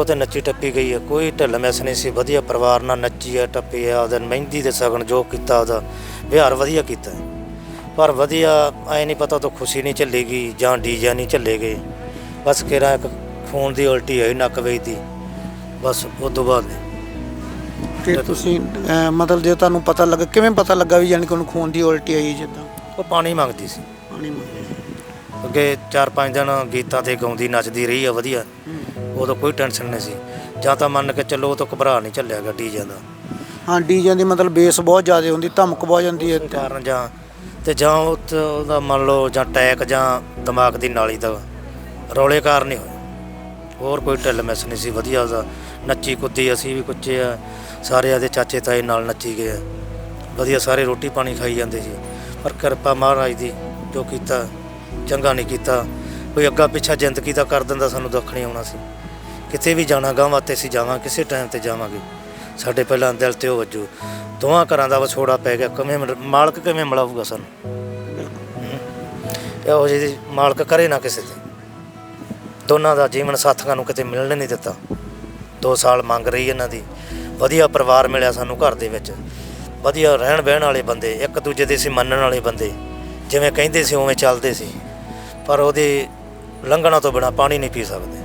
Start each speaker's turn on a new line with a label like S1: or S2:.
S1: ਜਾਗੋ ਤੇ ਨੱਚੀ ਟੱਪੀ ਗਈ ਹੈ ਕੋਈ ਢਿੱਲ ਮਿਸ ਨਹੀਂ ਸੀ। ਵਧੀਆ ਪਰਿਵਾਰ ਨਾਲ ਨੱਚੀ ਹੈ ਟੱਪੀ ਹੈ ਉਹਦੇ ਮਹਿੰਦੀ ਦੇ ਸਗਨ ਜੋ ਕੀਤਾ ਉਹਦਾ। ਵਿਹਾਰ ਵਧੀਆ ਕੀਤਾ। ਹੈ। ਪਰ ਵਧੀਆ ਐ ਨਹੀਂ ਪਤਾ ਤਾਂ ਖੁਸ਼ੀ ਨਹੀਂ ਝੱਲੇਗੀ ਜਾਂ ਡੀਜੇ ਨਹੀਂ ਝੱਲੇਗੇ ਬਸ ਕਿਹੜਾ ਇੱਕ ਖੂਨ ਦੀ ਉਲਟੀ ਹੋਈ ਨੱਕ ਵੇਚਦੀ ਬਸ ਉਸ ਤੋਂ ਬਾਅਦ। ਨਹੀਂ।
S2: ਤੇ ਤੁਸੀਂ ਅਹ, ਮਤਲਬ ਜੇ ਤੁਹਾਨੂੰ ਪਤਾ ਲੱਗਾ ਕਿਵੇਂ ਪਤਾ ਲੱਗਾ ਵੀ ਯਾਨੀ ਕਿ ਉਹਨੂੰ ਖੂਨ ਦੀ ਉਲਟੀ ਆਈ ਜਿੱਦਾਂ?
S1: ਉਹ ਪਾਣੀ ਮੰਗਦੀ ਸੀ।
S2: ਪਾਣੀ ਮੰਗਦੇ ਸੀ।
S1: ਅੱਗੇ 4-5 ਦਿਨ ਗੀਤਾਂ ਤੇ ਗਾਉਂਦੀ ਨੱਚਦੀ ਰਹੀ ਆ ਵਧੀਆ। ਉਦੋਂ ਕੋਈ ਟੈਨਸ਼ਨ ਨਹੀਂ ਸੀ। ਜਾਂ ਤਾਂ ਮੰਨ ਕੇ ਚੱਲੋ ਉਹ ਤੋਂ ਘਬਰਾ ਨਹੀਂ ਝੱਲਿਆ ਗਾ ਡੀਜੇ ਦਾ।
S2: ਹਾਂ ਡੀਜੇ ਦੀ ਮਤਲਬ ਬੇਸ ਬਹੁਤ ਜ਼ਿਆਦਾ ਹੁੰਦੀ ਧਮਕ ਬਹੁਤ ਜਾਂਦੀ ਹੈ ਤੇ
S1: ਕਾਰਨ ਜਾਂ ਤੇ ਜਾਂ ਉਹ ਉਹਦਾ ਮੰਨ ਲਓ ਜਾਂ ਟੈਕ ਜਾਂ ਦਿਮਾਗ ਦੀ ਨਾਲੀ ਦਾ ਰੌਲੇ ਕਾਰਨ ਹੀ ਹੋਇਆ। ਹੋਰ ਕੋਈ ਢਿੱਲ ਮਿਸ ਨਹੀਂ ਸੀ ਵਧੀਆ ਉਹਦਾ। ਨੱਚੀ ਕੁੱਦੀ ਅਸੀਂ ਵੀ ਕੁੱਚੇ ਆ ਸਾਰੇ ਆਦੇ ਚਾਚੇ ਤਾਏ ਨਾਲ ਨੱਚੀ ਗਏ ਆ। ਵਧੀਆ ਸਾਰੇ ਰੋਟੀ ਪਾਣੀ ਖਾਈ ਜਾਂਦੇ ਸੀ। ਪਰ ਕਿਰਪਾ ਮਹਾਰਾਜ ਦੀ ਜੋ ਕੀਤਾ। ਚੰਗਾ ਨਹੀਂ ਕੀਤਾ। ਕੋਈ ਅੱਗਾ ਪਿੱਛਾ ਜ਼ਿੰਦਗੀ ਦਾ ਕਰ ਦਿੰਦਾ ਸਾਨੂੰ ਦੁੱਖ ਨਹੀਂ ਆਉਣਾ ਸੀ। ਕਿਤੇ ਵੀ ਜਾਣਾ ਗਾਵਾਂ ਤੇ ਅਸੀਂ ਜਾਵਾਂ ਕਿਸੇ ਟਾਈਮ ਤੇ ਜਾਵਾਂਗੇ। ਸਾਡੇ ਪਹਿਲਾਂ ਦਿਲ ਤੇ ਉਹ ਵੱਜੂ। ਦੋਵਾਂ ਘਰਾਂ ਦਾ ਵਿਛੋੜਾ ਪੈ ਗਿਆ। ਕਿਵੇਂ ਮਿਲ- ਮਾਲਕ ਕਿਵੇਂ ਮਿਲਾਊਗਾ ਸਾਨੂੰ? ਇਹੋ ਜਿਹੀ ਮਾਲਕ ਕਰੇ ਨਾ ਕਿਸੇ ਤੇ। ਦੋਨਾਂ ਦਾ ਜੀਵਨ ਸਾਥੀਆਂ ਨੂੰ ਕਿਤੇ ਮਿਲਣ ਨਹੀਂ ਦਿੱਤਾ। 2 ਸਾਲ ਮੰਗ ਰਹੀ ਇਹਨਾਂ ਦੀ। ਵਧੀਆ ਪਰਿਵਾਰ ਮਿਲਿਆ ਸਾਨੂੰ ਘਰ ਦੇ ਵਿੱਚ। ਵਧੀਆ ਰਹਿਣ ਬਹਿਣ ਵਾਲੇ ਬੰਦੇ ਇੱਕ ਦੂਜੇ ਦੇ ਸੀ ਮੰਨਣ ਵਾਲੇ ਬੰਦੇ। ਜਿਵੇਂ ਕਹਿੰਦੇ ਸੀ, ਉਵੇਂ ਚੱਲਦੇ ਸੀ। ਪਰ ਉਹਦੇ ਲੰਘਣਾ ਤੋਂ ਬਿਨਾ ਪਾਣੀ ਨਹੀਂ ਪੀ ਸਕਦੇ।